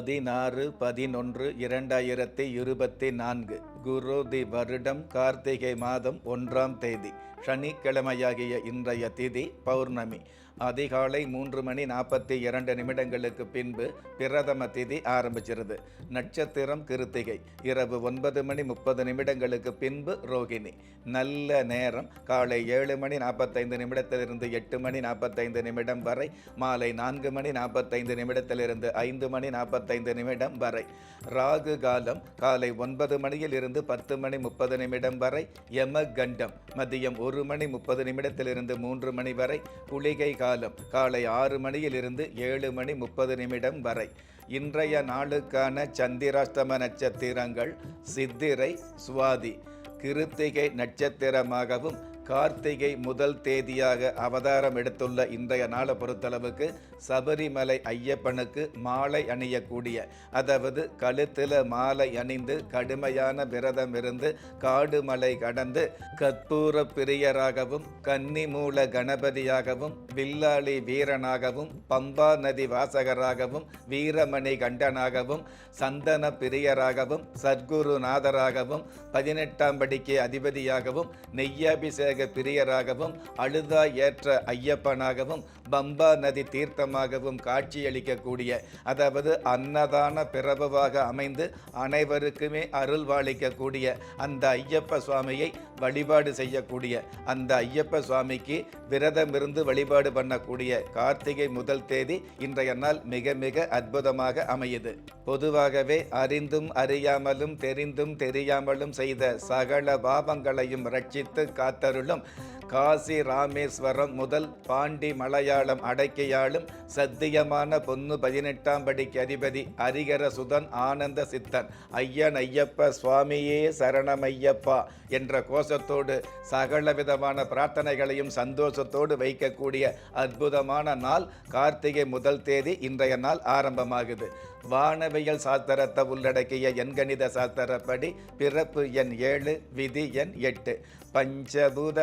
பதினாறு பதினொன்று இரண்டாயிரத்தி இருபத்தி நான்கு குரு தி வருடம் கார்த்திகை மாதம் ஒன்றாம் தேதி சனிக்கிழமையாகிய இன்றைய திதி பௌர்ணமி. அதிகாலை மூன்று மணி நாற்பத்தி இரண்டு நிமிடங்களுக்கு பின்பு பிரதம திதி ஆரம்பிச்சிருது. நட்சத்திரம் கிருத்திகை. இரவு ஒன்பது மணி முப்பது நிமிடங்களுக்கு பின்பு ரோகிணி. நல்ல நேரம். காலை ஏழு மணி நாற்பத்தைந்து நிமிடத்திலிருந்து எட்டு மணி நாற்பத்தைந்து நிமிடம் வரை. மாலை நான்கு மணி நாற்பத்தைந்து நிமிடத்திலிருந்து ஐந்து மணி நாற்பத்தைந்து நிமிடம் வரை. ராகு காலம் காலை ஒன்பது மணியில் இருந்து பத்து மணி முப்பது நிமிடம் வரை. யம கண்டம் மதியம் ஒரு மணி முப்பது நிமிடத்திலிருந்து மூன்று மணி வரை. குளிகை காலம் காலை ஆறு மணியிலிருந்து ஏழு மணி முப்பது நிமிடம் வரை. இன்றைய நாளுக்கான சந்திராஷ்டம நட்சத்திரங்கள் சித்திரை சுவாதி கிருத்திகை நட்சத்திரமாகவும் கார்த்திகை முதல் தேதியாக அவதாரம் எடுத்துள்ள இன்றைய நாளை பொறுத்தளவுக்கு சபரிமலை ஐயப்பனுக்கு மாலை அணியக்கூடிய அதாவது கழுத்தில் மாலை அணிந்து கடுமையான விரதம் இருந்து காடு மலை கடந்து கற்பூர பிரியராகவும் கன்னிமூல கணபதியாகவும் வில்லாளி வீரனாகவும் பம்பா நதி வாசகராகவும் வீரமணி கண்டனாகவும் சந்தன பிரியராகவும் சத்குருநாதராகவும் பதினெட்டாம் படிக்கு அதிபதியாகவும் நெய்யாபிஷேக பிரியராகவும் அழுதா ஏற்ற ஐயப்பனாகவும் பம்பா நதி தீர்த்தமாகவும் காட்சியளிக்கக்கூடிய அதாவது அன்னதான பிறவாக அமைந்து அனைவருக்குமே அருள்வாளிக்கக்கூடிய அந்த ஐயப்ப சுவாமியை வழிபாடு செய்யக்கூடிய அந்த ஐயப்ப சுவாமிக்கு விரதம் இருந்து வழிபாடு பண்ணக்கூடிய கார்த்திகை முதல் தேதி இன்றைய நாள் மிக மிக அற்புதமாக அமையுது. பொதுவாகவே அறிந்தும் அறியாமலும் தெரிந்தும் தெரியாமலும் செய்த சகல பாவங்களையும் ரட்சித்து காத்தருளும் வேண்டும் காசி ராமேஸ்வரம் முதல் பாண்டி மலையாளம் அடக்கியாளும் சத்தியமான பொன்னு பதினெட்டாம் படிக்கு அதிபதி ஹரிகர சுதன் ஆனந்த சித்தன். ஐயன் ஐயப்ப சுவாமியே சரணமையப்பா என்ற கோஷத்தோடு சகல விதமான பிரார்த்தனைகளையும் சந்தோஷத்தோடு வைக்கக்கூடிய அற்புதமான நாள் கார்த்திகை முதல் தேதி இன்றைய நாள் ஆரம்பமாகுது. வானவியல் சாஸ்திரத்தை உள்ளடக்கிய எண்கணித சாஸ்திரப்படி பிறப்பு எண் ஏழு விதி எண் எட்டு. பஞ்சபூத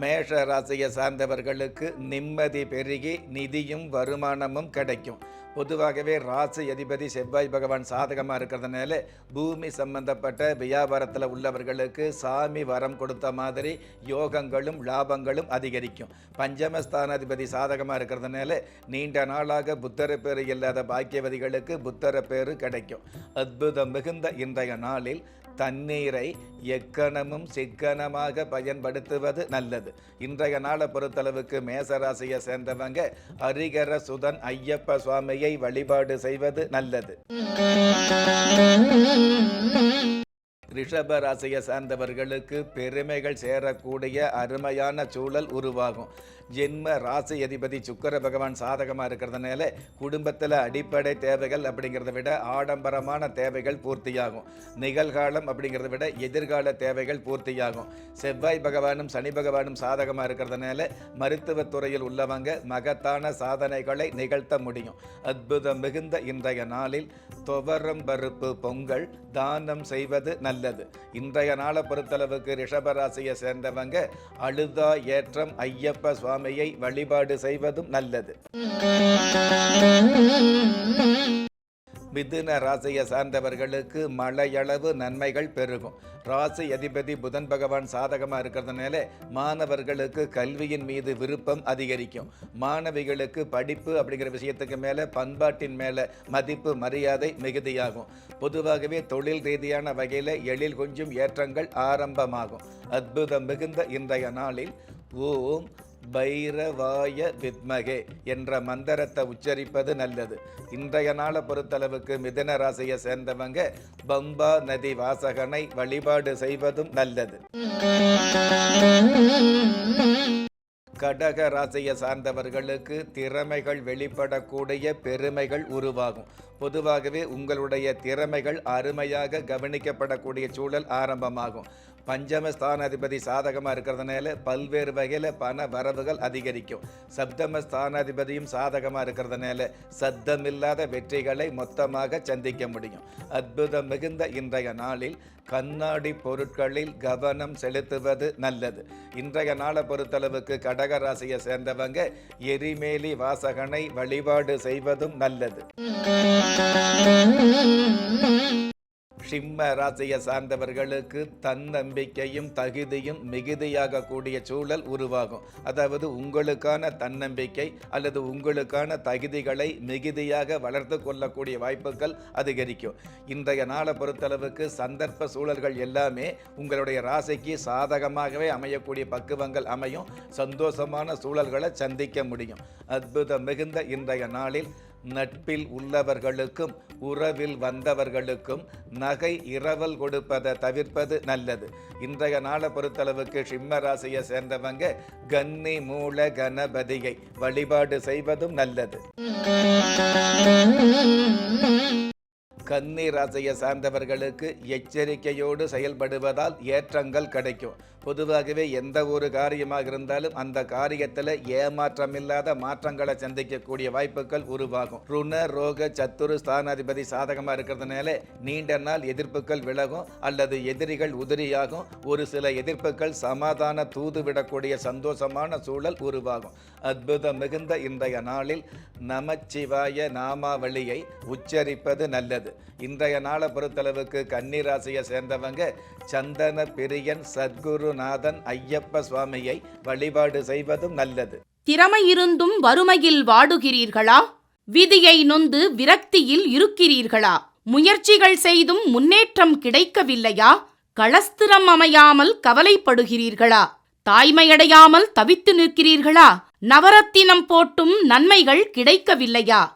மேஷ ராசியை சார்ந்தவர்களுக்கு நிம்மதி பெருகி நிதியும் வருமானமும் கிடைக்கும். பொதுவாகவே ராசி அதிபதி செவ்வாய் பகவான் சாதகமாக இருக்கிறதுனால பூமி சம்பந்தப்பட்ட வியாபாரத்தில் உள்ளவர்களுக்கு சாமி வரம் கொடுத்த மாதிரி யோகங்களும் லாபங்களும் அதிகரிக்கும். பஞ்சமஸ்தானாதிபதி சாதகமாக இருக்கிறதுனால நீண்ட நாளாக புத்தர பேர் இல்லாத பாக்கியவதிகளுக்கு புத்தர பேர் கிடைக்கும். அற்புதம் மிகுந்த இன்றைய நாளில் தண்ணீரை எக்கணமும் சிக்கனமாக பயன்படுத்துவது நல்லது. இன்றைய நாளை பொறுத்தளவுக்கு மேசராசியை சேர்ந்தவங்க ஹரிகர சுதன் ஐயப்ப சுவாமியை வழிபாடு செய்வது நல்லது. ரிஷப ராசியை சார்ந்தவர்களுக்கு பெருமைகள் சேரக்கூடிய அருமையான சூழல் உருவாகும். ஜென்ம ராசி அதிபதி சுக்கர பகவான் சாதகமாக இருக்கிறதுனால குடும்பத்தில் அடிப்படை தேவைகள் அப்படிங்கிறத விட ஆடம்பரமான தேவைகள் பூர்த்தியாகும். நிகழ்காலம் அப்படிங்கிறத விட எதிர்கால தேவைகள் பூர்த்தியாகும். செவ்வாய் பகவானும் சனி பகவானும் சாதகமாக இருக்கிறதுனால மருத்துவத்துறையில் உள்ளவங்க மகத்தான சாதனைகளை நிகழ்த்த முடியும். அற்புதம் மிகுந்த இன்றைய நாளில் துவரம் பருப்பு பொங்கல் தானம் செய்வது நல்லது. இன்றைய நாளை பொறுத்தளவுக்கு ரிஷபராசியை சேர்ந்தவங்க அழுதா ஏற்றம் ஐயப்ப சுவாமியை வழிபாடு செய்வதும் நல்லது. மிதுன ராசியை சார்ந்தவர்களுக்கு மழையளவு நன்மைகள் பெருகும். ராசி அதிபதி புதன் பகவான் சாதகமாக இருக்கிறதுனால மாணவர்களுக்கு கல்வியின் மீது விருப்பம் அதிகரிக்கும். மாணவிகளுக்கு படிப்பு அப்படிங்கிற விஷயத்துக்கு மேலே பண்பாட்டின் மேலே மதிப்பு மரியாதை மிகுதியாகும். பொதுவாகவே தொழில் ரீதியான வகையில் எழில் கொஞ்சம் ஏற்றங்கள் ஆரம்பமாகும். அற்புதம் மிகுந்த இன்றைய நாளில் ஓம் பைரவாய வித்மகே என்ற மந்திரத்தை உச்சரிப்பது நல்லது. இன்றைய நாளை பொறுத்தளவுக்கு மிதன ராசியை சேர்ந்தவங்க பம்பா நதி வாசகனை வழிபாடு செய்வதும் நல்லது. கடக ராசியை சார்ந்தவர்களுக்கு திறமைகள் வெளிப்படக்கூடிய பெருமைகள் உருவாகும். பொதுவாகவே உங்களுடைய திறமைகள் அருமையாக கவனிக்கப்படக்கூடிய சூழல் ஆரம்பமாகும். பஞ்சமஸ்தானாதிபதி சாதகமாக இருக்கிறதுனால பல்வேறு வகையில் பண வரவுகள் அதிகரிக்கும். சப்தம ஸ்தானாதிபதியும் சாதகமாக இருக்கிறதுனால சத்தமில்லாத வெற்றிகளை மொத்தமாக சந்திக்க முடியும். அற்புதம் மிகுந்த இன்றைய நாளில் கண்ணாடி பொருட்களில் கவனம் செலுத்துவது நல்லது. இன்றைய நாளை பொறுத்தளவுக்கு கடக ராசியை சேர்ந்தவங்க எரிமேலி வாசகனை வழிபாடு செய்வதும் நல்லது. Mm-hmm. சிம்ம ராசியை சார்ந்தவர்களுக்கு தன்னம்பிக்கையும் தகுதியும் மிகுதியாக கூடிய சூழல் உருவாகும். அதாவது உங்களுக்கான தன்னம்பிக்கை அல்லது உங்களுக்கான தகுதிகளை மிகுதியாக வளர்த்து கொள்ளக்கூடிய வாய்ப்புகள் அதிகரிக்கும். இன்றைய நாளை பொறுத்தளவுக்கு சந்தர்ப்ப சூழல்கள் எல்லாமே உங்களுடைய ராசிக்கு சாதகமாகவே அமையக்கூடிய பக்குவங்கள் அமையும். சந்தோஷமான சூழல்களை சந்திக்க முடியும். அற்புதம் மிகுந்த இன்றைய நாளில் நட்பில் உள்ளவர்களுக்கும் உறவில் வந்தவர்களுக்கும் நகை இரவல் கொடுப்பதை தவிர்ப்பது நல்லது. இன்றைய நாளை பொறுத்தளவுக்கு சிம்ம ராசியை சேர்ந்தவங்க கன்னி மூல கணபதியை வழிபாடு செய்வதும் நல்லது. கன்னி ராசியை சார்ந்தவர்களுக்கு எச்சரிக்கையோடு செயல்படுவதால் ஏற்றங்கள் கிடைக்கும். பொதுவாகவே எந்த ஒரு காரியமாக இருந்தாலும் அந்த காரியத்தில் ஏமாற்றமில்லாத மாற்றங்களை சந்திக்கக்கூடிய வாய்ப்புகள் உருவாகும். ருண ரோக சத்துரு ஸ்தானாதிபதி சாதகமாக இருக்கிறதுனால நீண்ட நாள் எதிர்ப்புகள் விலகும் அல்லது எதிரிகள் உதிரியாகும். ஒரு சில எதிர்ப்புகள் சமாதான தூது விடக்கூடிய சந்தோஷமான சூழல் உருவாகும். அற்புதம் மிகுந்த இன்றைய நாளில் நமச்சிவாய நாமாவளியை உச்சரிப்பது நல்லது. இன்றைய நாளை பொறுத்தளவுக்கு கன்னிராசியை சேர்ந்தவங்க சந்தன பிரியன் சத்குருநாதன் ஐயப்ப சுவாமியை வழிபாடு செய்வதும் நல்லது. திறமை இருந்தும் வறுமையில் வாடுகிறீர்களா? விதியை நொந்து விரக்தியில் இருக்கிறீர்களா? முயற்சிகள் செய்தும் முன்னேற்றம் கிடைக்கவில்லையா? களஸ்திரம் அமையாமல் கவலைப்படுகிறீர்களா? தாய்மையடையாமல் தவித்து நிற்கிறீர்களா? நவரத்தினம் போட்டும் நன்மைகள் கிடைக்கவில்லையா?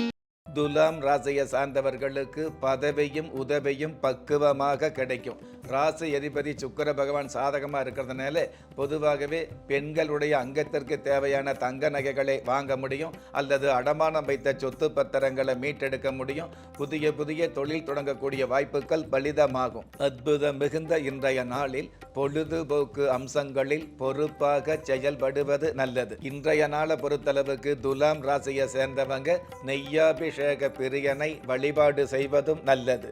துலாம் ராசியை சார்ந்தவர்களுக்கு பதவியும் உதவியும் பக்குவமாக கிடைக்கும். ராசி எதிபதி சுக்கர பகவான் சாதகமாக இருக்கிறதுனால பொதுவாகவே பெண்களுடைய அங்கத்திற்கு தேவையான தங்க நகைகளை வாங்க முடியும். அல்லது அடமானம் வைத்த சொத்து பத்திரங்களை மீட்டெடுக்க முடியும். புதிய புதிய தொழில் தொடங்கக்கூடிய வாய்ப்புகள் பலிதமாகும். அற்புதம் மிகுந்த இன்றைய நாளில் பொழுதுபோக்கு அம்சங்களில் பொறுப்பாக செயல்படுவது நல்லது. இன்றைய நாளை பொறுத்தளவுக்கு துலாம் ராசியை சேர்ந்தவங்க அபிஷேக பிரியனை வழிபாடு செய்வதும் நல்லது.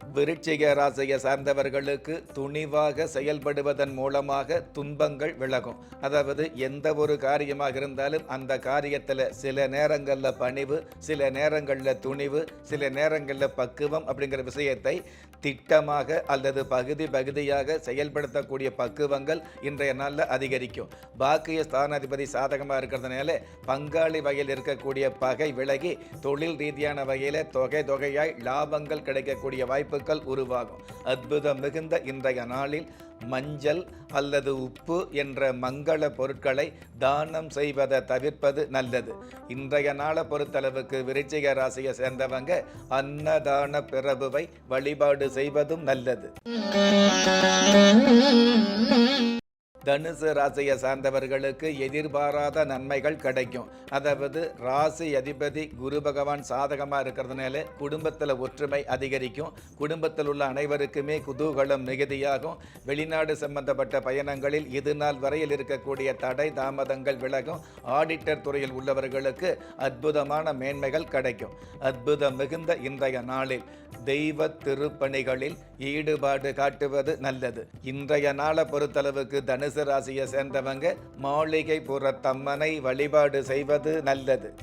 விருட்சிக ராசியை சார்ந்தவர்களுக்கு துணிவாக செயல்படுவதன் மூலமாக துன்பங்கள் விலகும். அதாவது எந்த ஒரு காரியமாக இருந்தாலும் அந்த காரியத்தில் சில நேரங்களில் பணிவு சில நேரங்களில் துணிவு சில நேரங்களில் பக்குவம் அப்படிங்கிற விஷயத்தை திட்டமாக அல்லது பகுதி பகுதியாக செயல்படுத்தக்கூடிய பக்குவங்கள் இன்றைய நாளில் அதிகரிக்கும். பாக்கிய ஸ்தானாதிபதி சாதகமாக இருக்கிறதுனால பங்காளி வகையில் இருக்கக்கூடிய பகை விலகி தொழில் ரீதியான வகையில் தொகை தொகையாய் லாபங்கள் கிடைக்கக்கூடிய வாய்ப்பு வாய்ப்புகள் உருவாகும். அற்புதம் மிகுந்த இன்றைய நாளில் மஞ்சள் அல்லது உப்பு என்ற மங்கள பொருட்களை தானம் செய்வதை தவிர்ப்பது நல்லது. இன்றைய நாளை பொறுத்தளவுக்கு விருச்சிக ராசியை சேர்ந்தவங்க அன்னதான பிறவுவை வழிபாடு செய்வதும் நல்லது. தனுசு ராசியை சார்ந்தவர்களுக்கு எதிர்பாராத நன்மைகள் கிடைக்கும். அதாவது ராசி அதிபதி குரு பகவான் சாதகமாக இருக்கிறதுனால குடும்பத்தில் ஒற்றுமை அதிகரிக்கும். குடும்பத்தில் உள்ள அனைவருக்குமே குதூகலம் மிகுதியாகும். வெளிநாடு சம்பந்தப்பட்ட பயணங்களில் இது நாள் வரையில் இருக்கக்கூடிய தடை தாமதங்கள் விலகும். ஆடிட்டர் துறையில் உள்ளவர்களுக்கு அற்புதமான மேன்மைகள் கிடைக்கும். அற்புதம் மிகுந்த இன்றைய நாளில் தெய்வ திருப்பணிகளில் ஈடுபாடு காட்டுவது நல்லது. இன்றைய நாளை பொறுத்தளவுக்கு தனுசு ராசியை சேர்ந்தவங்க மாளிகை புறத்தம்மனை வழிபாடு செய்வது நல்லது.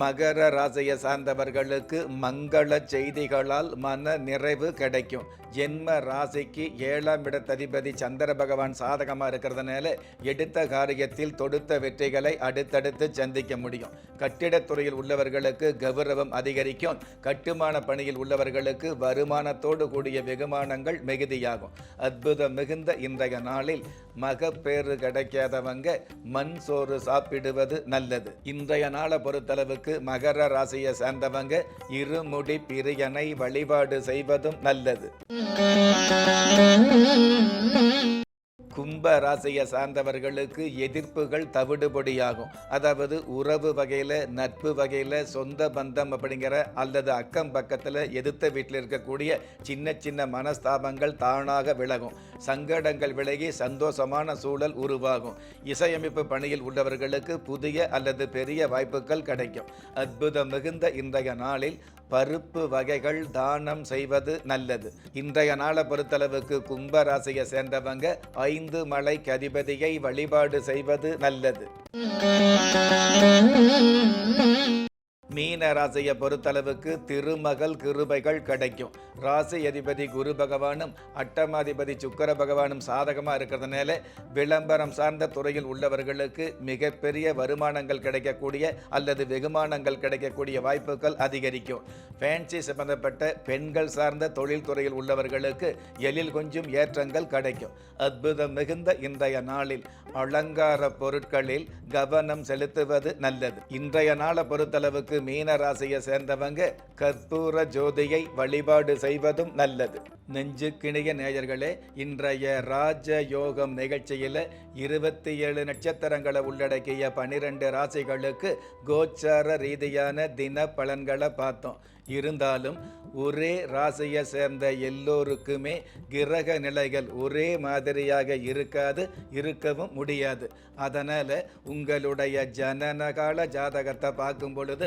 மகர ராசியை சார்ந்தவர்களுக்கு மங்கள செய்திகளால் மன நிறைவு கிடைக்கும். ஜென்ம ராசிக்கு ஏழாம் இடத்ததிபதி சந்திர பகவான் சாதகமாக இருக்கிறதுனால எடுத்த காரியத்தில் தொடுத்த வெற்றிகளை அடுத்தடுத்து சந்திக்க முடியும். கட்டிடத்துறையில் உள்ளவர்களுக்கு கௌரவம் அதிகரிக்கும். கட்டுமான பணியில் உள்ளவர்களுக்கு வருமானத்தோடு கூடிய வெகுமானங்கள் மிகுதியாகும். அற்புதம் மிகுந்த இன்றைய நாளில் மகப்பேறு கிடைக்காதவங்க மண் சோறு சாப்பிடுவது நல்லது. இன்றைய நாளை பொறுத்தளவுக்கு மகர ராசியை சேர்ந்தவங்க இருமுடி பிரியனை வழிபாடு செய்வதும் நல்லது. கும்ப ராசியை சார்ந்தவர்களுக்கு எதிர்ப்புகள் தவிடுபடியாகும். அதாவது உறவு வகையில் நட்பு வகையில் சொந்த பந்தம் அப்படிங்கிற அல்லது அக்கம் பக்கத்தில் எதிர்த்த வீட்டில் இருக்கக்கூடிய சின்ன சின்ன மனஸ்தாபங்கள் தானாக விலகும். சங்கடங்கள் விலகி சந்தோஷமான சூழல் உருவாகும். இசையமைப்பு பணியில் உள்ளவர்களுக்கு புதிய அல்லது பெரிய வாய்ப்புகள் கிடைக்கும். அற்புதம் மிகுந்த இன்றைய நாளில் பருப்பு வகைகள் தானம் செய்வது நல்லது. இன்றைய நாளை பொறுத்தளவுக்கு கும்ப ராசியை சேர்ந்தவங்க ஐந்து மலைக்கு அதிபதியை வழிபாடு செய்வது நல்லது. மீன ராசியை பொறுத்தளவுக்கு திருமகள் கிருபைகள் கிடைக்கும். ராசி அதிபதி குரு பகவானும் அட்டமாதிபதி சுக்கர பகவானும் சாதகமாக இருக்கிறதுனால விளம்பரம் சார்ந்த துறையில் உள்ளவர்களுக்கு மிகப்பெரிய வருமானங்கள் கிடைக்கக்கூடிய அல்லது வெகுமானங்கள் கிடைக்கக்கூடிய வாய்ப்புகள் அதிகரிக்கும். ஃபேன்சி சம்பந்தப்பட்ட பெண்கள் சார்ந்த தொழில் துறையில் உள்ளவர்களுக்கு எழில் கொஞ்சம் ஏற்றங்கள் கிடைக்கும். அற்புதம் மிகுந்த இன்றைய நாளில் அலங்கார பொருட்களில் கவனம் செலுத்துவது நல்லது. இன்றைய நாளை பொறுத்தளவுக்கு மீன ராசியை சேர்ந்தவங்க கற்பூர ஜோதியை வழிபாடு செய்வதும் நல்லது. நெஞ்சு கிணிய நேயர்களே இன்றைய ராஜ யோகம் நிகழ்ச்சியில் இருபத்தி ஏழு நட்சத்திரங்களை உள்ளடக்கிய பனிரெண்டு ராசிகளுக்கு கோச்சார ரீதியான தின பலன்களை பார்த்தோம். இருந்தாலும் ஒரே ராசியை சேர்ந்த எல்லோருக்குமே கிரக நிலைகள் ஒரே மாதிரியாக இருக்காது இருக்கவும் முடியாது. அதனால் உங்களுடைய ஜனனகால ஜாதகத்தை பார்க்கும் பொழுது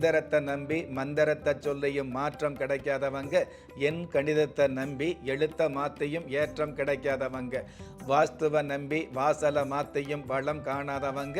எந்திரத்தை நம்பி மந்திரத்தை சொல்லியும் மாற்றம் கிடைக்காதவங்க என் கணிதத்தை நம்பி எழுத்த மாத்தையும் ஏற்றம் கிடைக்காதவங்க வாஸ்துவ நம்பி வாசலை மாத்தையும் வளம் காணாதவங்க